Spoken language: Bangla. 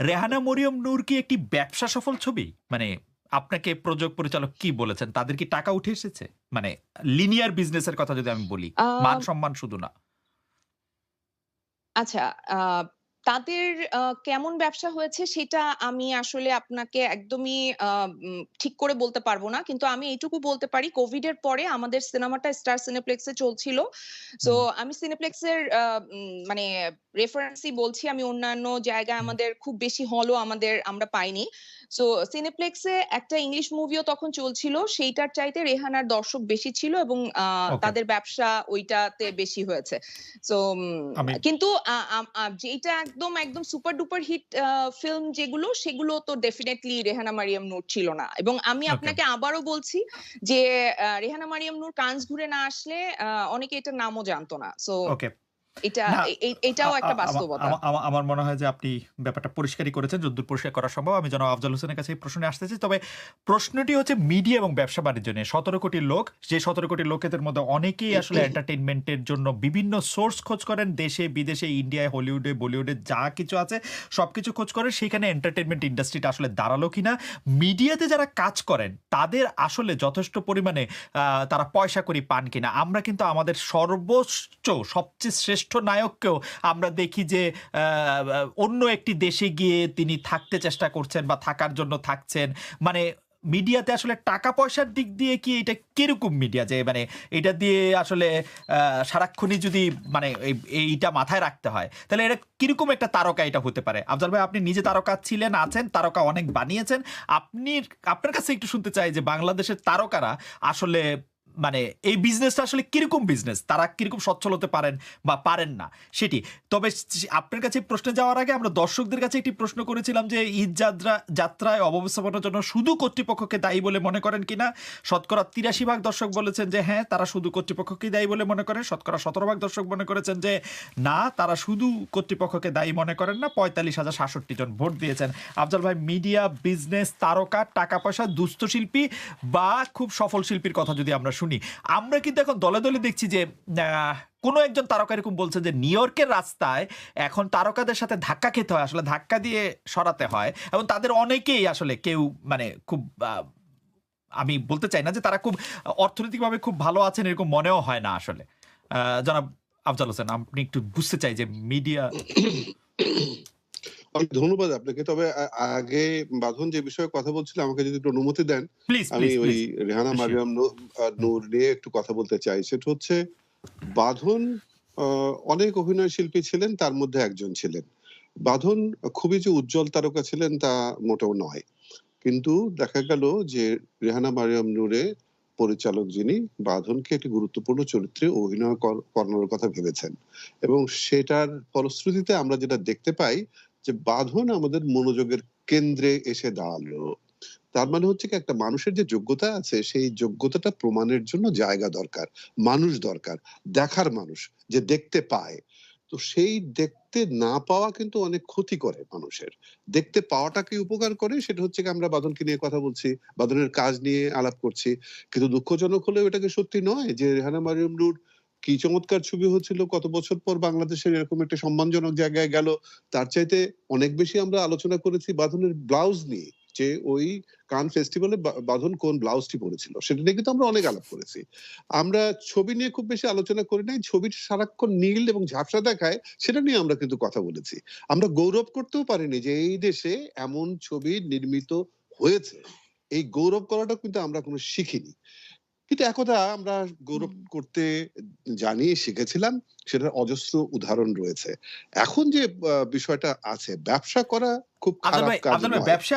রেহানা মরিয়ম নূর কি একটি ব্যবসা সফল ছবি? মানে আপনাকে প্রযোজক পরিচালক কি বলেছেন? তাদের কি টাকা উঠে এসেছে? মানে লিনিয়ার বিজনেসের কথা যদি আমি বলি মান সম্মান শুধু না। আচ্ছা আহ, তাদের কেমন ব্যবসা হয়েছে সেটা আমি আসলে আপনাকে একদমই ঠিক করে বলতে পারব না। কিন্তু আমি এইটুকু বলতে পারি কোভিড এর পরে আমাদের সিনেমাটা স্টার সিনেপ্লেক্সে চলছিল। তো আমি সিনেপ্লেক্সের মানে রেফারেন্সই বলছি আমি অন্যান্য জায়গায় আমাদের খুব বেশি হলও আমাদের আমরা পাইনি। সো সিনেপ্লেক্সে একটা ইংলিশ মুভিও তখন চলছিল। সেইটার চাইতে রেহানার দর্শক বেশি ছিল এবং তাদের ব্যবসা ওইটাতে বেশি হয়েছে। সো কিন্তু যেটা একদম একদম সুপার ডুপার হিট ফিল্ম যেগুলো সেগুলো তো ডেফিনেটলি রেহানা মারিয়াম নূর ছিল না। এবং আমি আপনাকে আবারও বলছি যে রেহানা মারিয়াম নূর কান্স ঘুরে না আসলে আহ, অনেকে এটার নামও জানতো না। সো এটা এটাও একটা বাস্তবতা। আমার মনে হয় যে আপনি ব্যাপারটা পরিষ্কারই করেছেন যদ্দূর পরিষ্কার করা সম্ভব। আমি যেন আফজাল হোসেনের কাছে এই প্রশ্নে আসতেছি তবে প্রশ্নটি হচ্ছে মিডিয়া এবং ব্যবসা বাণিজ্য নিয়ে। সতেরো কোটি লোক যে সতেরো কোটি লোকেদের মধ্যে অনেকেই আসলে এন্টারটেনমেন্টের জন্য বিভিন্ন সোর্স খোঁজ করেন। দেশে বিদেশে ইন্ডিয়ায় হলিউডে বলিউডে যা কিছু আছে সবকিছু খোঁজ করেন। সেখানে এন্টারটেনমেন্ট ইন্ডাস্ট্রিটা আসলে দাঁড়াল কিনা। মিডিয়াতে যারা কাজ করেন তাদের আসলে যথেষ্ট পরিমাণে আহ, তারা পয়সা করি পান কিনা। আমরা কিন্তু আমাদের সর্বোচ্চ সবচেয়ে শ্রেষ্ঠ নায়ককেও আমরা দেখি যে অন্য একটি দেশে গিয়ে তিনি থাকতে চেষ্টা করছেন বা থাকার জন্য থাকছেন। মানে মিডিয়াতে আসলে টাকা পয়সার দিক দিয়ে কি এটা কীরকম মিডিয়া? যে মানে এটা দিয়ে আসলে সারাক্ষণই যদি মানে এই- এইটা মাথায় রাখতে হয়, তাহলে এটা কীরকম একটা তারকা এটা হতে পারে? আফজাল ভাই, আপনি নিজে তারকা ছিলেন, আছেন, তারকা অনেক বানিয়েছেন। আপনি, আপনার কাছে একটু শুনতে চাই যে বাংলাদেশের তারকারা আসলে মানে এই বিজনেসটা আসলে কীরকম বিজনেস তারা কীরকম সচ্ছল হতে পারেন বা পারেন না? সেটি। তবে আপনার কাছে প্রশ্নে যাওয়ার আগে আমরা দর্শকদের কাছে একটি প্রশ্ন করেছিলাম যে, ঈদ যাত্রা, যাত্রায় অব্যবস্থাপনার জন্য শুধু কর্তৃপক্ষকে দায়ী বলে মনে করেন কিনা শতকরা তিরাশি ভাগ দর্শক বলেছেন যে হ্যাঁ তারা শুধু কর্তৃপক্ষকেই দায়ী বলে মনে করেন। শতকরা সতেরো ভাগ দর্শক মনে করেছেন যে, না, তারা শুধু কর্তৃপক্ষকে দায়ী মনে করেন না, পঁয়তাল্লিশ হাজার সাতষট্টি জন ভোট দিয়েছেন। আফজাল ভাই মিডিয়া বিজনেস তারকা, টাকা পয়সা, দুস্থ শিল্পী বা খুব সফল শিল্পীর কথা যদি আমরা শুনি। আমরা কিন্তু এখন দলে দলে দেখছি যে কোনো একজন তারকা এরকম বলছে যে, নিউ ইয়র্কের রাস্তায় এখন তারকাদের সাথে ধাক্কা খেতে হয়। আসলে ধাক্কা দিয়ে সরাতে হয়। এবং তাদের অনেকেই আসলে কেউ মানে খুব আমি বলতে চাই না যে তারা খুব অর্থনৈতিকভাবে খুব ভালো আছেন এরকম মনেও হয় না আসলে। জনাব আফজাল হোসেন, আপনি একটু বুঝতে চাই যে মিডিয়া অনেক ধন্যবাদ আপনাকে। তবে আগে বাঁধন যে বিষয়ে কথা বলছিল আমাকে যদি একটু অনুমতি দেন আমি ওই রেহানা মারিয়াম নূর নিয়ে একটু কথা বলতে চাই। সেটা হচ্ছে বাঁধন অনেক অভিনয় শিল্পী ছিলেন তার মধ্যে একজন ছিলেন। বাঁধন খুবই যে উজ্জ্বল তারকা ছিলেন তা মোটেও নয়। কিন্তু দেখা গেল যে রেহানা মারিয়াম নূরে পরিচালক যিনি বাঁধনকে একটি গুরুত্বপূর্ণ চরিত্রে অভিনয় কর- করানোর কথা ভেবেছেন। এবং সেটার ফলশ্রুতিতে আমরা যেটা দেখতে পাই যে বাঁধন আমাদের মনোযোগের কেন্দ্রে এসে দাঁড়াল। তার মানে হচ্ছে কি, একটা মানুষের যে যোগ্যতা আছে, সেই যোগ্যতাটা প্রমাণের জন্য জায়গা দরকার, মানুষ দরকার, দেখার মানুষ যে দেখতে পায়। তো সেই দেখতে না পাওয়া কিন্তু অনেক ক্ষতি করে মানুষের। দেখতে পাওয়াটাকে উপকার করে? সেটা হচ্ছে কি, আমরা বাদনকে নিয়ে কথা বলছি বাদনের কাজ নিয়ে আলাপ করছি। কিন্তু দুঃখজনক হলেও এটাকে সত্যি নয় যে রেহানা মারিয়াম নূর কি চমৎকার ছবি হচ্ছিল, কত বছর পর বাংলাদেশের এরকম একটা সম্মানজনক জায়গায় গেল, তার চাইতে অনেক বেশি আমরা আলোচনা করেছি বাঁধনের ব্লাউজ নিয়ে, যে ওই কান ফেস্টিভ্যালে বাঁধন কোন ব্লাউজটি পরেছিল, সেটা নিয়ে কিন্তু আমরা অনেক আলাপ করেছি। আমরা ছবি নিয়ে খুব বেশি আলোচনা করি নাই, ছবির সারাক্ষণ নীল এবং ঝাপসা দেখায়, সেটা নিয়ে আমরা কিন্তু কথা বলেছি। আমরা গৌরব করতেও পারিনি যে এই দেশে এমন ছবি নির্মিত হয়েছে, এই গৌরব করাটা কিন্তু আমরা কোনো শিখিনি। কিন্তু একদা আমরা গৌরব করতে জানিয়ে শিখেছিলাম সেটার অজস্র উদাহরণ রয়েছে। এখন যে বিষয়টা আছে ব্যবসা করা খুব খারাপ কাজ ব্যবসা